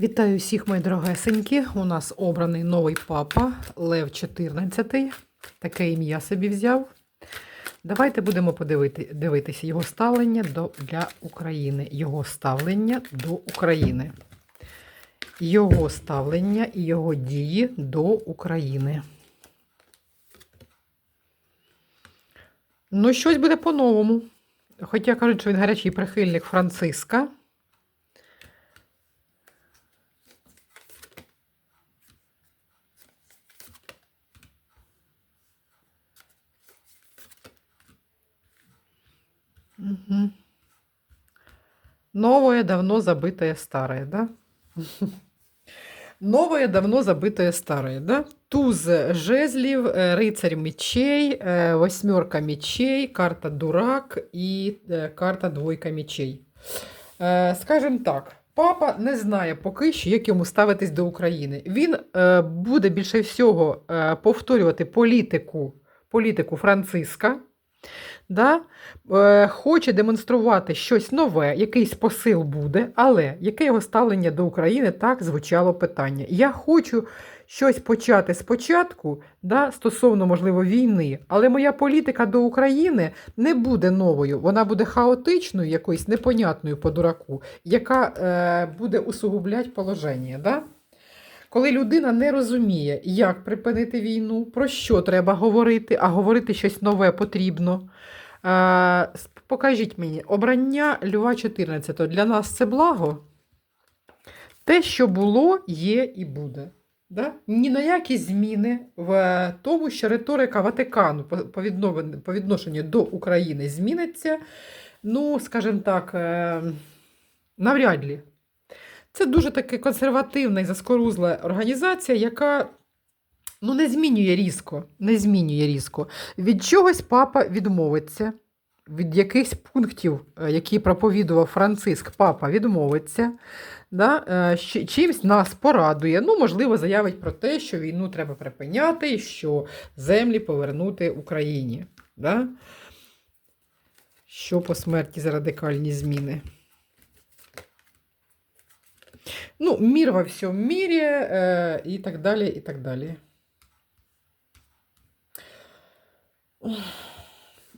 Вітаю всіх, мої дорогесенькі. У нас обраний новий папа Лев 14. Таке ім'я собі взяв. Давайте будемо подивити, дивитися його ставлення до, для України. Його ставлення до України. Його ставлення і його дії до України. Ну, щось буде по-новому. Хоча кажуть, що він гарячий прихильник Франциска. Мгм. Новое давно забытое старое, да? Новое давно забытое старое, да? Туз жезлів, е, рицарь мечей, е, восьмерка мечей, карта дурак і карта двойка мечей. Скажем так, папа не знає поки що, як йому ставитись до України. Він е, буде більше всього е, повторювати політику, політику Франциска. Да? Е, хоче демонструвати щось нове, якийсь посил буде, але яке його ставлення до України так звучало питання. Я хочу щось почати спочатку, да, стосовно, можливо, війни, але моя політика до України не буде новою, вона буде хаотичною, якоюсь непонятною по дураку, яка е, буде усугубляти положення. Да? Коли людина не розуміє, як припинити війну, про що треба говорити, а говорити щось нове потрібно. Е, покажіть мені, обрання Льва 14 для нас це благо. Те, що було, є і буде. Да? Ні на які зміни в тому, що риторика Ватикану по, відношенню до України зміниться, ну, скажімо так, е, навряд ли. Це дуже таки консервативна і заскорузла організація, яка ну, не змінює різко. Не змінює різко. Від чогось папа відмовиться, від якихось пунктів, е, які проповідував Франциск, папа відмовиться. Да? е, Чимсь нас порадує. Ну, можливо, заявить про те, що війну треба припиняти і що землі повернути Україні. Да? Що по смерті за радикальні зміни. Ну, мир во всем мире э, и так далее, и так далее.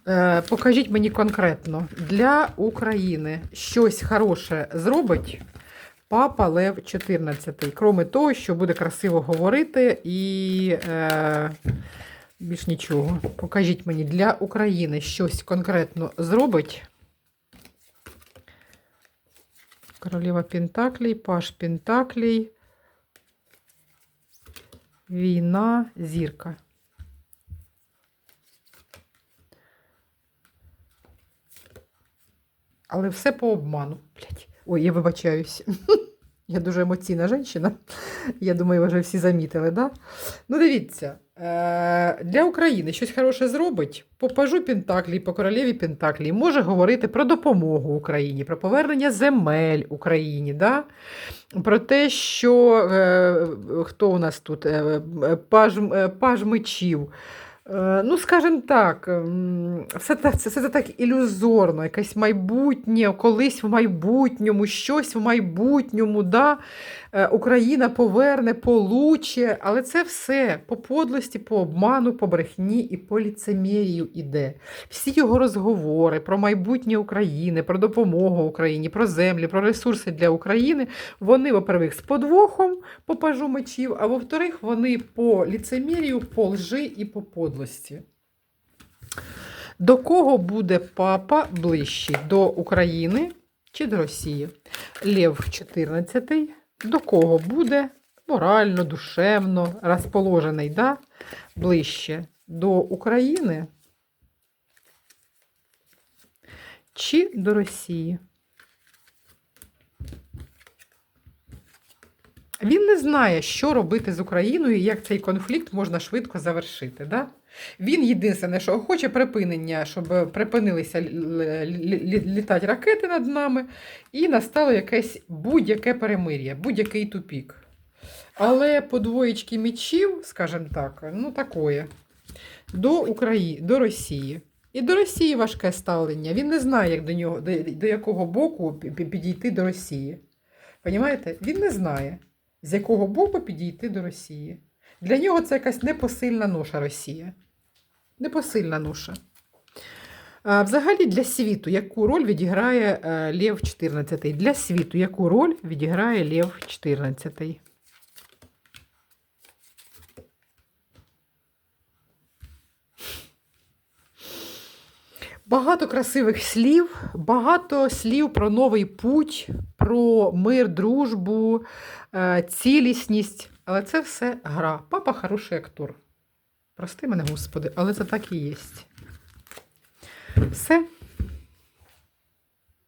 Е, покажіть мені конкретно для України щось хороше зробить папа Лев 14. Кроме того, що буде красиво говорити і е, більш нічого. Покажіть мені для України щось конкретно зробить. Королева Пентаклей, Паш Пентаклей, Війна, зірка. Але все по обману. Блять. Ой, я вибачаюсь. Я дуже емоційна жінка. Я думаю, ви вже всі замітили, да? Ну, дивіться, для України щось хороше зробить. По пажу Пентаклі, по королеві Пентаклі може говорити про допомогу Україні, про повернення земель Україні, да? про те, що е, хто у нас тут? Е, е, паж, е, паж мечів. Е, Ну, скажімо так, все це, все це так ілюзорно, якесь майбутнє, колись в майбутньому, щось в майбутньому, да? Е, Україна поверне, получе, але це все по подлості, по обману, по брехні і по ліцемірію іде. Всі його розговори про майбутнє України, про допомогу Україні, про землі, про ресурси для України, вони, во-первых, з подвохом по пажу мечів, а во-вторых, вони по ліцемірію, по лжи і по подлості. До кого буде папа ближчий? До України чи до Росії? Лев 14 до кого буде морально, душевно розположений, да? ближче до України чи до Росії? Він не знає, що робити з Україною і як цей конфлікт можна швидко завершити. Да? Він єдине, що хоче припинення, щоб припинилися літати ракети над нами, і настало якесь будь-яке перемир'я, будь-який тупік. Але по двоєчки мечів, скажімо так, ну такое, до, Украї... до Росії. І до Росії важке ставлення. Він не знає, як до, нього, до, до якого боку пі- пі- підійти до Росії. Понімаєте? Він не знає, з якого боку підійти до Росії. Для нього це якась непосильна ноша Росія. Непосильна ноша. Взагалі для світу, яку роль відіграє е, Лев 14? Для світу, яку роль відіграє Лев 14? Багато красивих слів, багато слів про новий путь, про мир, дружбу, е, цілісність. Але це все гра. Папа хороший актор. Прости мене, Господи, але це так і є. Все.